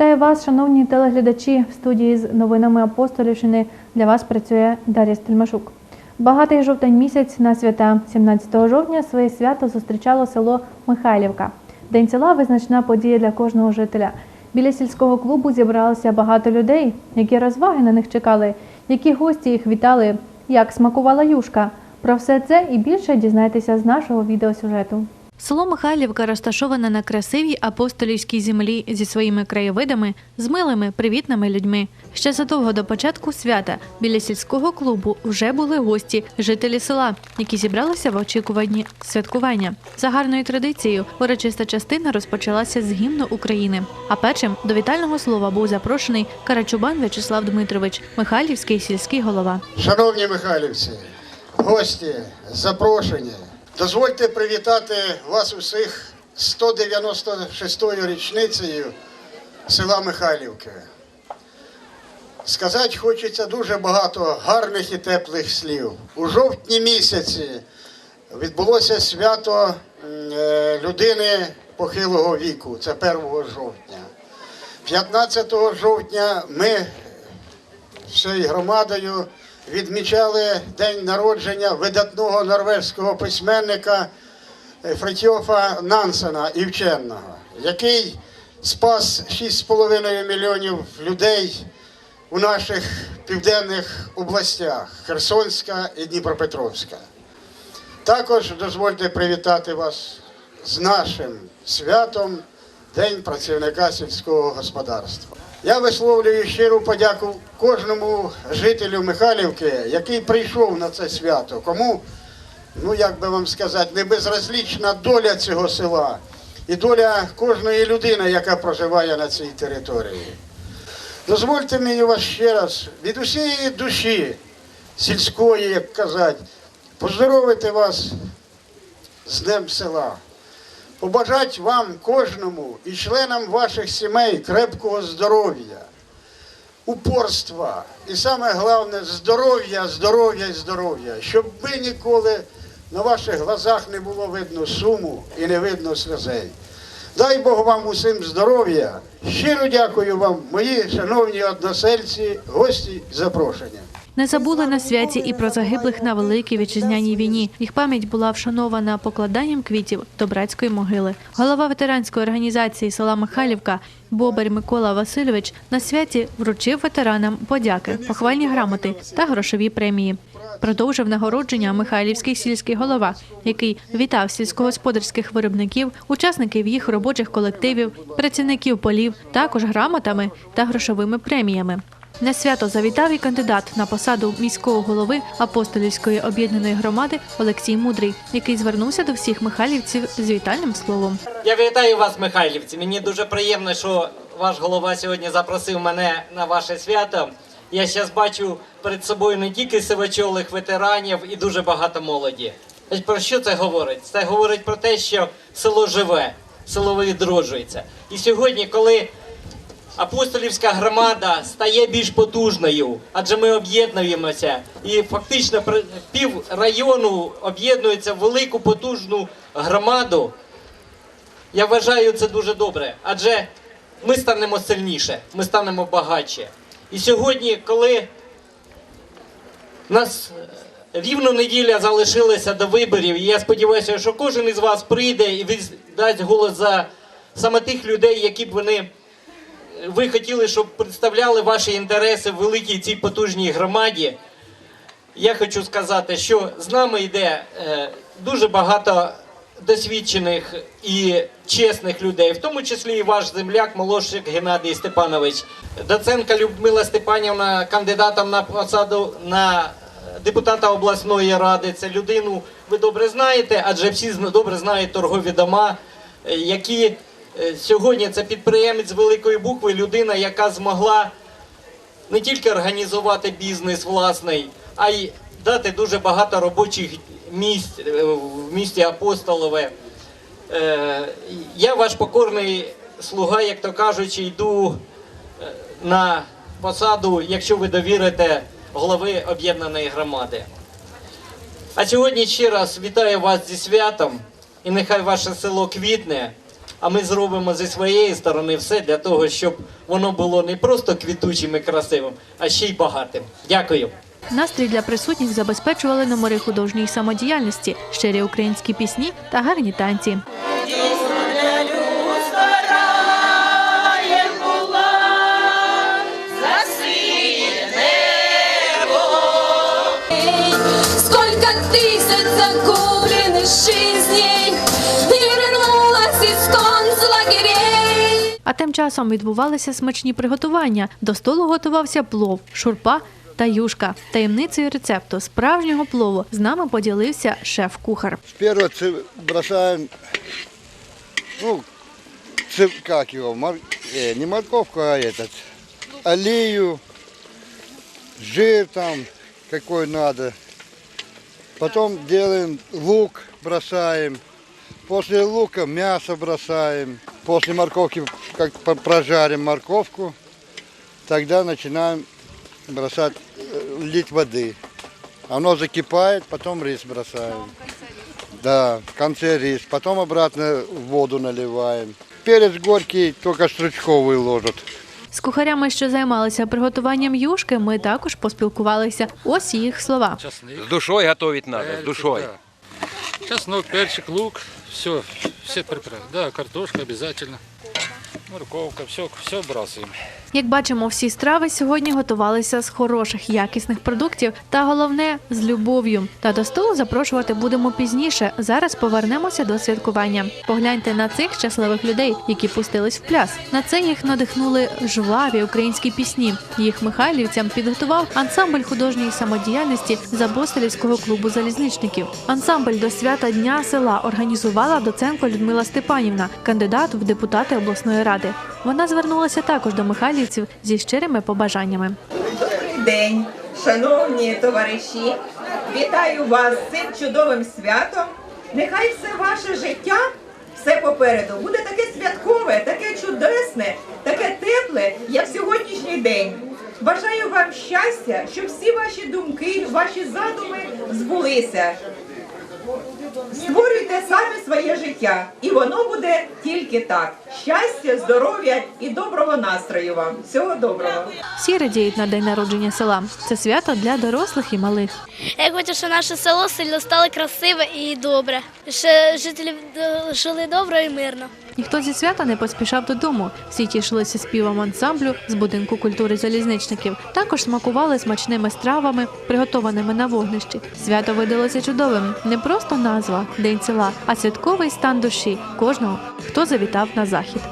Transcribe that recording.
Вітаю вас, шановні телеглядачі. В студії з новинами Апостолівщини для вас працює Дар'я Стельмашук. Багатий жовтень місяць на свята 17 жовтня своє свято зустрічало село Михайлівка. День села визначна подія для кожного жителя. Біля сільського клубу зібралося багато людей, які розваги на них чекали, які гості їх вітали, як смакувала юшка. Про все це і більше дізнайтеся з нашого відеосюжету. Село Михайлівка розташоване на красивій апостолівській землі зі своїми краєвидами, з милими, привітними людьми. Ще задовго до початку свята біля сільського клубу вже були гості, жителі села, які зібралися в очікуванні святкування. За гарною традицією, урочиста частина розпочалася з гімну України. А першим до вітального слова був запрошений Карачубан В'ячеслав Дмитрович, Михайлівський сільський голова. Шановні михайлівці, гості, запрошені, дозвольте привітати вас усіх 196-ю річницею села Михайлівки. Сказати хочеться дуже багато гарних і теплих слів. У жовтні місяці відбулося свято е, людини похилого віку, це 1 жовтня. 15 жовтня ми всією громадою відмічали день народження видатного норвезького письменника е, Фритьофа Нансена і вченого, який спас 6,5 мільйонів людей у наших південних областях Херсонська і Дніпропетровська. Також дозвольте привітати вас з нашим святом День працівника сільського господарства. Я висловлюю щиру подяку кожному жителю Михайлівки, який прийшов на це свято. Кому, ну як би вам сказати, не безразлічна доля цього села і доля кожної людини, яка проживає на цій території. Дозвольте мені вас ще раз від усієї душі сільської, як казати, поздоровити вас з Днем села. Побажать вам кожному і членам ваших сімей крепкого здоров'я, упорства і саме головне здоров'я, здоров'я і здоров'я, щоб ви ніколи на ваших глазах не було видно суму і не видно сльозей. Дай Бог вам усім здоров'я. Щиро дякую вам, мої шановні односельці, гості запрошення. Не забули на святі і про загиблих на великій вітчизняній війні. Їх пам'ять була вшанована покладанням квітів до братської могили. Голова ветеранської організації села Михайлівка Бобер Микола Васильович на святі вручив ветеранам подяки, похвальні грамоти та грошові премії. Продовжив нагородження Михайлівський сільський голова, який вітав сільськогосподарських виробників, учасників їх робочих колективів, працівників полів, також грамотами та грошовими преміями. На свято завітав і кандидат на посаду міського голови апостолівської об'єднаної громади Олексій Мудрий, який звернувся до всіх михайлівців з вітальним словом. Я вітаю вас, Михайлівці. Мені дуже приємно, що ваш голова сьогодні запросив мене на ваше свято. Я зараз бачу перед собою не тільки сивочолих ветеранів і дуже багато молоді. Про що це говорить? Це говорить про те, що село живе, село відроджується. І сьогодні, коли апостолівська громада стає більш потужною, адже ми об'єднуємося, і фактично пів району об'єднується в велику потужну громаду. Я вважаю це дуже добре, адже ми станемо сильніше, ми станемо багатше. І сьогодні, коли нас е, рівно неділя залишилася до виборів, і я сподіваюся, що кожен із вас прийде і віз- дасть голос за саме тих людей, які б вони ви хотіли, щоб представляли ваші інтереси в великій цій потужній громаді. Я хочу сказати, що з нами йде е, дуже багато досвідчених і чесних людей, в тому числі і ваш земляк, молодшик Геннадій Степанович, доценка Людмила Степанівна, кандидатом на посаду на депутата обласної ради. Це людину ви добре знаєте, адже всі добре знають торгові дома, е, які е, сьогодні це підприємець великої букви, людина, яка змогла не тільки організувати бізнес власний, а й дати дуже багато робочих місць е, в місті Апостолове. Е, Я ваш покорний слуга, як то кажучи, йду е, на посаду, якщо ви довірите голови об'єднаної громади. А сьогодні ще раз вітаю вас зі святом, і нехай ваше село квітне, А ми зробимо зі своєї сторони все для того, щоб воно було не просто квітучим і красивим, а ще й багатим. Дякую. Настрій для присутніх забезпечували номери художньої самодіяльності, щирі українські пісні та гарні танці. А тим часом відбувалися смачні приготування. До столу готувався плов, шурпа та юшка. Таємницею рецепту справжнього плову з нами поділився шеф-кухар. Первое цы- бросаем, ну, цып- как его, мор- э, не морковку, а этот, олею, жир там, какой надо. Потом делаем лук, бросаем. После лука мясо бросаем. После морковки, как по- прожарим морковку, тогда начинаем бросать, э, лить воды. Оно закипает, потом рис бросаем. Да, в конце рис. Потом обратно в воду наливаем. Перец горький только стручковый ложат. З кухарями, що займалися приготуванням юшки, ми також поспілкувалися. Ось їх слова. Чесник. С душой готовить надо, с перчик, душой. да. Чеснок, перчик, лук, все, все приправы. Да, картошка обязательно. Морковка, все, все бросаем. Як бачимо, всі страви сьогодні готувалися з хороших якісних продуктів та головне з любов'ю. Та до столу запрошувати будемо пізніше. Зараз повернемося до святкування. Погляньте на цих щасливих людей, які пустились в пляс. На це їх надихнули жваві українські пісні. Їх михайлівцям підготував ансамбль художньої самодіяльності Забостелівського клубу залізничників. Ансамбль до свята дня села організувала доценко Людмила Степанівна, кандидат в депутати обласної ради. Вона звернулася також до михайлівців зі щирими побажаннями. Добрий день, шановні товариші. Вітаю вас з цим чудовим святом. Нехай все ваше життя, все попереду, буде таке святкове, таке чудесне, таке тепле, як сьогоднішній день. Бажаю вам щастя, щоб всі ваші думки, ваші задуми збулися. Створюйте самі своє життя, і воно буде тільки так. Щастя, здоров'я і доброго настрою вам. Всього доброго. Всі радіють на день народження села. Це свято для дорослих і малих. Я хочу, щоб наше село сильно стало красиве і добре. Щоб жителі е, жили добре і мирно. Ніхто зі свята не поспішав додому. Всі тішилися співом ансамблю з будинку культури залізничників. Також смакували смачними стравами, приготованими на вогнищі. Свято видалося чудовим. Не просто назва День села, а святковий стан душі кожного, хто завітав на захід.